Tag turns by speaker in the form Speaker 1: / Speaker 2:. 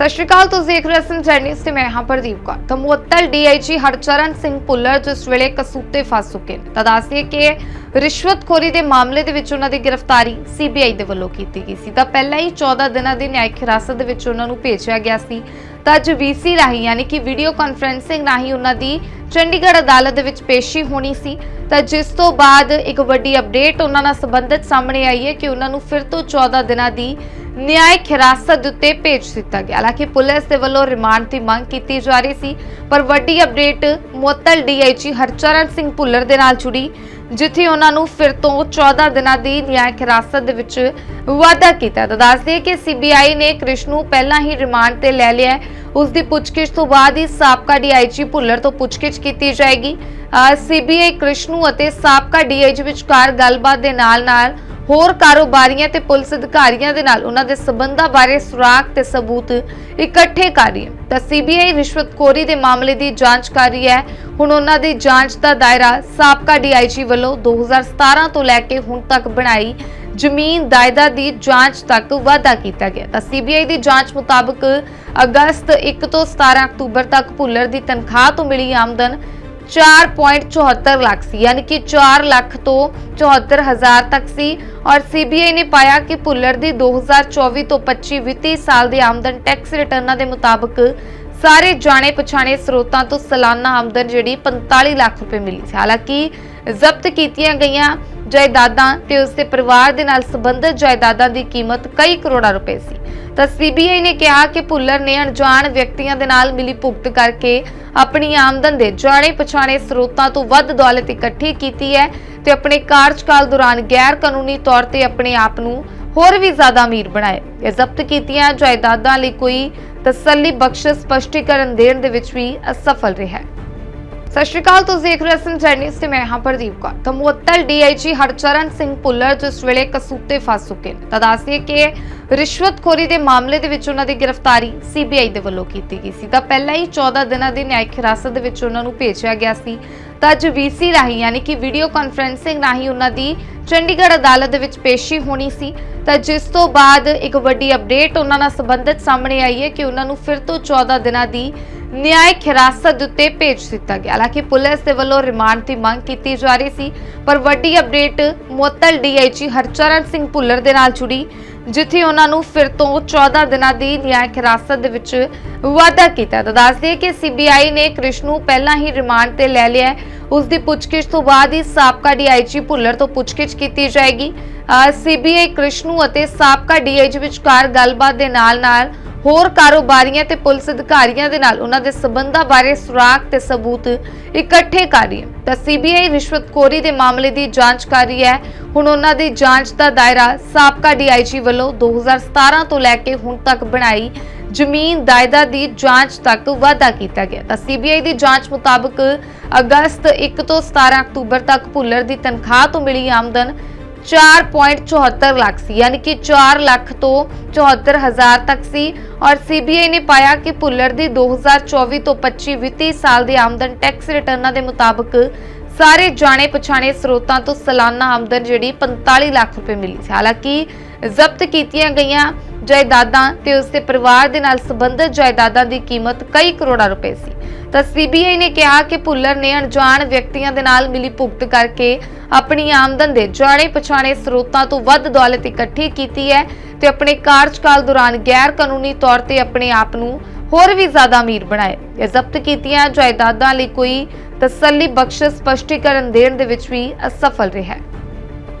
Speaker 1: ਸਤਿ ਸ਼੍ਰੀ ਅਕਾਲ, ਤੁਸੀਂ ਦੇਖ ਰਹੇ ਹੋ ਸਨ ਤੇ ਮੈਂ ਹਾਂ ਪ੍ਰਦੀਪ ਕੌਰ। ਤਾਂ ਮੁਅੱਤਲ ਡੀਆਈਜੀ ਹਰਚਰਨ ਸਿੰਘ ਭੁੱਲਰ ਜਿਸ ਵੇਲੇ ਕਸੂਤੇ ਫਸ ਚੁੱਕੇ ਨੇ, ਤਾਂ ਦੱਸਦੇ ਕਿ ਰਿਸ਼ਵਤਖੋਰੀ ਦੇ ਮਾਮਲੇ ਦੇ ਵਿੱਚ ਉਹਨਾਂ ਦੀ ਗ੍ਰਿਫਤਾਰੀ ਸੀਬੀਆਈ ਦੇ ਵੱਲੋਂ ਕੀਤੀ ਗਈ ਸੀ। ਤਾਂ ਪਹਿਲਾਂ ਹੀ 14 ਦਿਨਾਂ ਦੀ ਨਿਆਇਕ ਹਿਰਾਸਤ ਦੇ ਵਿੱਚ ਉਹਨਾਂ ਨੂੰ ਭੇਜਿਆ ਗਿਆ ਸੀ। ਤਾਂ ਅੱਜ ਵੀਸੀ ਰਾਹੀਂ, ਯਾਨੀ ਕਿ ਵੀਡੀਓ ਕਾਨਫਰੈਂਸਿੰਗ ਰਾਹੀਂ ਉਹਨਾਂ ਦੀ ਚੰਡੀਗੜ੍ਹ ਅਦਾਲਤ ਦੇ ਵਿੱਚ ਪੇਸ਼ੀ ਹੋਣੀ ਸੀ। ਤਾਂ ਜਿਸ ਤੋਂ ਬਾਅਦ ਇੱਕ ਵੱਡੀ ਅਪਡੇਟ ਉਹਨਾਂ ਨਾਲ ਸੰਬੰਧਿਤ ਸਾਹਮਣੇ ਆਈ ਹੈ ਕਿ ਉਹਨਾਂ ਨੂੰ ਫਿਰ ਤੋਂ 14 ਦਿਨਾਂ ਦੀ ਨਿਆਇਕ ਹਿਰਾਸਤ ਦੇ ਉੱਤੇ ਭੇਜ ਦਿੱਤਾ ਗਿਆ। ਹਾਲਾਂਕਿ ਪੁਲਿਸ ਦੇ ਵੱਲੋਂ ਰਿਮਾਂਡ ਦੀ ਮੰਗ ਕੀਤੀ ਜਾ ਰਹੀ ਸੀ, ਪਰ ਵੱਡੀ ਅਪਡੇਟ ਮੁਅੱਤਲ ਡੀਆਈਜੀ ਹਰਚਰਨ ਸਿੰਘ ਭੁੱਲਰ ਦੇ ਨਾਲ ਜੁੜੀ, ਜਿੱਥੇ ਉਹਨਾਂ ਨੂੰ ਫਿਰ ਤੋਂ 14 ਦਿਨਾਂ ਦੀ ਨਿਆਇਕ ਹਿਰਾਸਤ ਦੇ ਵਿੱਚ ਵਾਅਦਾ ਕੀਤਾ। ਤਾਂ ਦੱਸਦੇ ਕਿ ਸੀਬੀਆਈ ਨੇ ਕ੍ਰਿਸ਼ਨ ਨੂੰ ਪਹਿਲਾਂ ਹੀ ਰਿਮਾਂਡ ਤੇ ਲੈ ਲਿਆ ਹੈ। ਉਸ ਦੀ ਪੁੱਛਗਿੱਛ ਤੋਂ ਬਾਅਦ ਹੀ ਸਾਬਕਾ ਡੀਆਈਜੀ ਭੁੱਲਰ ਤੋਂ ਪੁੱਛਗਿੱਛ ਕੀਤੀ ਜਾਏਗੀ। ਸੀਬੀਆਈ ਕ੍ਰਿਸ਼ ਨੂੰ ਅਤੇ ਸਾਬਕਾ ਡੀਆਈਜੀ ਵਿਚਕਾਰ ਗੱਲਬਾਤ ਦੇ ਨਾਲ-ਨਾਲ ਹੋਰ ਕਾਰੋਬਾਰੀਆਂ ਤੇ ਪੁਲਿਸ ਅਧਿਕਾਰੀਆਂ ਦੇ ਨਾਲ ਉਹਨਾਂ ਦੇ ਸਬੰਧਾਂ ਬਾਰੇ ਸੁਰਾਗ ਤੇ ਸਬੂਤ ਇਕੱਠੇ ਕਰ ਰਹੀ ਹੈ। ਤਾਂ ਸੀਬੀਆਈ ਰਿਸ਼ਵਤਖੋਰੀ ਦੇ ਮਾਮਲੇ ਦੀ ਜਾਂਚ ਕਰ ਰਹੀ ਹੈ। ਹੁਣ ਉਹਨਾਂ ਦੀ ਜਾਂਚ ਦਾ ਦਾਇਰਾ ਸਾਬਕਾ ਡੀਆਈਜੀ ਵੱਲੋਂ 2017 ਤੋਂ ਲੈ ਕੇ ਹੁਣ ਤੱਕ ਬਣਾਈ ਜ਼ਮੀਨ ਜਾਇਦਾਦ ਦੀ ਜਾਂਚ ਤੱਕ ਵਾਧਾ ਕੀਤਾ ਗਿਆ। ਤਾਂ ਸੀਬੀਆਈ ਦੀ ਜਾਂਚ ਮੁਤਾਬਕ ਅਗਸਤ 1 ਤੋਂ 17 ਅਕਤੂਬਰ ਤੱਕ ਭੁੱਲਰ ਦੀ ਤਨਖਾਹ ਤੋਂ ਮਿਲੀ ਆਮਦਨ 4.74 ਲੱਖ ਸੀ, ਯਾਨੀ ਕਿ 4 ਲੱਖ ਤੋਂ 74 ਹਜ਼ਾਰ ਤੱਕ ਸੀ। ਔਰ ਸੀਬੀਆਈ ਨੇ ਪਾਇਆ ਕਿ ਭੁੱਲਰ ਦੀ 2024 ਤੋਂ 25 ਵਿੱਤੀ ਸਾਲ ਦੀ ਆਮਦਨ ਟੈਕਸ ਰਿਟਰਨਾਂ ਦੇ ਮੁਤਾਬਕ ਸਾਰੇ ਜਾਣੇ ਪਛਾਣੇ ਸਰੋਤਾਂ ਤੋਂ ਸਾਲਾਨਾ ਆਮਦਨ ਜਿਹੜੀ 45 ਲੱਖ ਰੁਪਏ ਮਿਲੀ ਸੀ। ਹਾਲਾਂਕਿ ਜ਼ਬਤ ਕੀਤੀਆਂ ਗਈਆਂ ਜਾਇਦਾਦਾਂ ਤੇ ਉਸ ਦੇ ਪਰਿਵਾਰ ਦੇ ਨਾਲ ਸੰਬੰਧਿਤ ਜਾਇਦਾਦਾਂ ਦੀ ਕੀਮਤ ਕਈ ਕਰੋੜਾਂ ਰੁਪਏ ਸੀ। ਤਾਂ ਸੀਬੀਆਈ ਨੇ ਕਿਹਾ ਕਿ ਭੁੱਲਰ ਨੇ ਅਣਜਾਣ ਵਿਅਕਤੀਆਂ ਦੇ ਨਾਲ ਮਿਲੀ ਭੁਗਤ ਕਰਕੇ ਆਪਣੀ ਆਮਦਨ ਦੇ ਜਾਣੇ ਪਛਾਣੇ ਸਰੋਤਾਂ ਤੋਂ ਵੱਧ ਦੌਲਤ ਇਕੱਠੀ ਕੀਤੀ ਹੈ ਤੇ ਆਪਣੇ ਕਾਰਜਕਾਲ ਦੌਰਾਨ ਗੈਰ ਕਾਨੂੰਨੀ ਤੌਰ ਤੇ ਆਪਣੇ ਆਪ ਨੂੰ ਹੋਰ ਵੀ ਜ਼ਿਆਦਾ ਅਮੀਰ ਬਣਾਏ ਇਹ ਜ਼ਬਤ ਕੀਤੀਆਂ ਜਾਇਦਾਦਾਂ ਲਈ ਕੋਈ ਤਸੱਲੀ ਬਖਸ਼ ਸਪਸ਼ਟੀਕਰਨ ਦੇਣ ਦੇ ਵਿੱਚ ਵੀ ਅਸਫਲ ਰਿਹਾ ਹੈ। ਸਤਿ ਸ਼੍ਰੀ ਅਕਾਲ, ਤੁਸੀਂ ਦੇਖ ਰਹੇ ਹੋ ਸਨ ਤੇ ਮੈਂ ਹਾਂ ਪ੍ਰਦੀਪ ਕੌਰ। ਤਾਂ ਮੁਅੱਤਲ ਡੀਆਈਜੀ ਹਰਚਰਨ ਸਿੰਘ ਭੁੱਲਰ ਜਿਸ ਵੇਲੇ ਕਸੂਤੇ ਫਸ ਚੁੱਕੇ ਨੇ। ਤਾਂ ਦੱਸਦੇ ਕਿ ਰਿਸ਼ਵਤਖੋਰੀ ਦੇ ਮਾਮਲੇ ਦੇ ਵਿੱਚ ਉਹਨਾਂ ਦੀ ਗ੍ਰਿਫਤਾਰੀ ਸੀਬੀਆਈ ਦੇ ਵੱਲੋਂ ਕੀਤੀ ਗਈ ਸੀ। ਤਾਂ ਪਹਿਲਾਂ ਹੀ 14 ਦਿਨਾਂ ਦੀ ਨਿਆਇਕ ਹਿਰਾਸਤ ਦੇ ਵਿੱਚ ਉਹਨਾਂ ਨੂੰ ਭੇਜਿਆ ਗਿਆ ਸੀ। ਤਾਂ ਅੱਜ ਵੀਸੀ ਰਾਹੀਂ ਯਾਨੀ ਕਿ ਵੀਡੀਓ ਕਾਨਫਰੈਂਸਿੰਗ ਰਾਹੀਂ ਉਹਨਾਂ ਦੀ ਚੰਡੀਗੜ੍ਹ ਅਦਾਲਤ ਦੇ ਵਿੱਚ ਪੇਸ਼ੀ ਹੋਣੀ ਸੀ। ਤਾਂ ਜਿਸ ਤੋਂ ਬਾਅਦ ਇੱਕ ਵੱਡੀ ਅਪਡੇਟ ਉਹਨਾਂ ਨਾਲ ਸੰਬੰਧਿਤ ਸਾਹਮਣੇ ਆਈ ਹੈ ਕਿ ਉਹਨਾਂ ਨੂੰ ਫਿਰ ਤੋਂ 14 ਦਿਨਾਂ ਦੀ ਨਿਆਇਕ ਹਿਰਾਸਤ ਦੇ ਉੱਤੇ ਭੇਜ ਦਿੱਤਾ ਗਿਆ। ਹਾਲਾਂਕਿ ਪੁਲਿਸ ਦੇ ਵੱਲੋਂ ਰਿਮਾਂਡ ਦੀ ਮੰਗ ਕੀਤੀ ਜਾ ਰਹੀ ਸੀ, ਪਰ ਵੱਡੀ ਅਪਡੇਟ ਮੁਅੱਤਲ ਡੀਆਈਜੀ ਹਰਚਰਨ ਸਿੰਘ ਭੁੱਲਰ ਦੇ ਨਾਲ ਜੁੜੀ। ਜਿੱਥੇ ਉਹਨਾਂ ਨੂੰ ਫਿਰ ਤੋਂ 14 ਦਿਨਾਂ ਦੀ ਨਿਆਇਕ ਹਿਰਾਸਤ ਦੇ ਵਿੱਚ ਵਾਅਦਾ ਕੀਤਾ। ਤਾਂ ਦੱਸਦੇ ਕਿ ਸੀਬੀਆਈ ਨੇ ਕ੍ਰਿਸ਼ਨ ਨੂੰ ਪਹਿਲਾਂ ਹੀ ਰਿਮਾਂਡ ਤੇ ਲੈ ਲਿਆ ਹੈ। ਉਸ ਦੀ ਪੁੱਛਗਿੱਛ ਤੋਂ ਬਾਅਦ ਹੀ ਸਾਬਕਾ ਡੀਆਈਜੀ ਭੁੱਲਰ ਤੋਂ ਪੁੱਛਗਿੱਛ ਕੀਤੀ ਜਾਏਗੀ। ਸੀਬੀਆਈ ਕ੍ਰਿਸ਼ ਨੂੰ ਅਤੇ ਸਾਬਕਾ ਡੀਆਈਜੀ ਵਿਚਕਾਰ ਗੱਲਬਾਤ ਦੇ ਨਾਲ-ਨਾਲ ਹੋਰ ਕਾਰੋਬਾਰੀਆਂ ਤੇ ਪੁਲਿਸ ਅਧਿਕਾਰੀਆਂ ਦੇ ਨਾਲ ਉਹਨਾਂ ਦੇ ਸਬੰਧਾਂ ਬਾਰੇ ਸੁਰਾਗ ਤੇ ਸਬੂਤ ਇਕੱਠੇ ਕਰ ਰਹੀ ਹੈ। ਤਾਂ ਸੀਬੀਆਈ ਰਿਸ਼ਵਤਖੋਰੀ ਦੇ ਮਾਮਲੇ ਦੀ ਜਾਂਚ ਕਰ ਰਹੀ ਹੈ। ਹੁਣ ਉਹਨਾਂ ਦੀ ਜਾਂਚ ਦਾ ਦਾਇਰਾ ਸਾਬਕਾ ਡੀਆਈਜੀ ਵੱਲੋਂ 2017 ਤੋਂ ਲੈ ਕੇ ਹੁਣ ਤੱਕ ਬਣਾਈ। ਜ਼ਮੀਨ ਦਾਇਦਾ ਦੀ ਜਾਂਚ ਤੱਕ ਵਾਧਾ ਕੀਤਾ ਗਿਆ। ਤਾਂ ਸੀਬੀਆਈ ਦੀ ਜਾਂਚ ਮੁਤਾਬਕ ਅਗਸਤ 1 ਤੋਂ 17 ਅਕਤੂਬਰ ਤੱਕ ਭੁੱਲਰ ਦੀ ਤਨਖਾਹ ਤੋਂ ਮਿਲੀ ਆਮਦਨ 4.74 ਲੱਖ ਸੀ, ਯਾਨੀ ਕਿ 4 ਲੱਖ ਤੋਂ 74 ਤੱਕ ਸੀ। ਔਰ ਸੀਬੀਆਈ ਨੇ ਪਾਇਆ ਕਿ ਭੁੱਲਰ ਦੀ 2024 ਤੋਂ 25 ਵਿੱਤੀ ਸਾਲ ਦੀ ਆਮਦਨ ਟੈਕਸ ਰਿਟਰਨਾਂ ਦੇ ਮੁਤਾਬਕ ਸਾਰੇ ਜਾਣੇ ਪਛਾਣੇ ਸਰੋਤਾਂ ਤੋਂ ਸਾਲਾਨਾ ਆਮਦਨ ਜਿਹੜੀ 45 ਲੱਖ ਰੁਪਏ ਮਿਲੀ ਸੀ। ਹਾਲਾਂਕਿ ਜ਼ਬਤ ਕੀਤੀਆਂ ਗਈਆਂ ਜਾਇਦਾਦਾਂ ਤੇ ਉਸ ਦੇ ਪਰਿਵਾਰ ਦੇ ਨਾਲ ਸੰਬੰਧਿਤ ਜਾਇਦਾਦਾਂ ਦੀ ਕੀਮਤ ਕਈ ਕਰੋੜਾਂ ਰੁਪਏ ਸੀ। ਤਾਂ ਸੀਬੀਆਈ ਨੇ ਕਿਹਾ ਕਿ ਭੁੱਲਰ ਨੇ ਅਣਜਾਣ ਵਿਅਕਤੀਆਂ ਦੇ ਨਾਲ ਮਿਲੀ ਭੁਗਤ ਕਰਕੇ ਆਪਣੀ ਆਮਦਨ ਦੇ ਜਾਣੇ ਪਛਾਣੇ ਸਰੋਤਾਂ ਤੋਂ ਵੱਧ ਦੌਲਤ ਇਕੱਠੀ ਕੀਤੀ ਹੈ ਤੇ ਆਪਣੇ ਕਾਰਜਕਾਲ ਦੌਰਾਨ ਗੈਰ ਕਾਨੂੰਨੀ ਤੌਰ ਤੇ ਆਪਣੇ ਆਪ ਨੂੰ ਹੋਰ ਵੀ ਜ਼ਿਆਦਾ ਅਮੀਰ ਬਣਾਏ। ਇਹ ਜ਼ਬਤ ਕੀਤੀਆਂ ਜਾਇਦਾਦਾਂ ਲਈ ਕੋਈ ਤਸੱਲੀ ਬਖਸ਼ ਸਪਸ਼ਟੀਕਰਨ ਦੇਣ ਦੇ ਵਿੱਚ ਵੀ ਅਸਫਲ ਰਿਹਾ ਹੈ।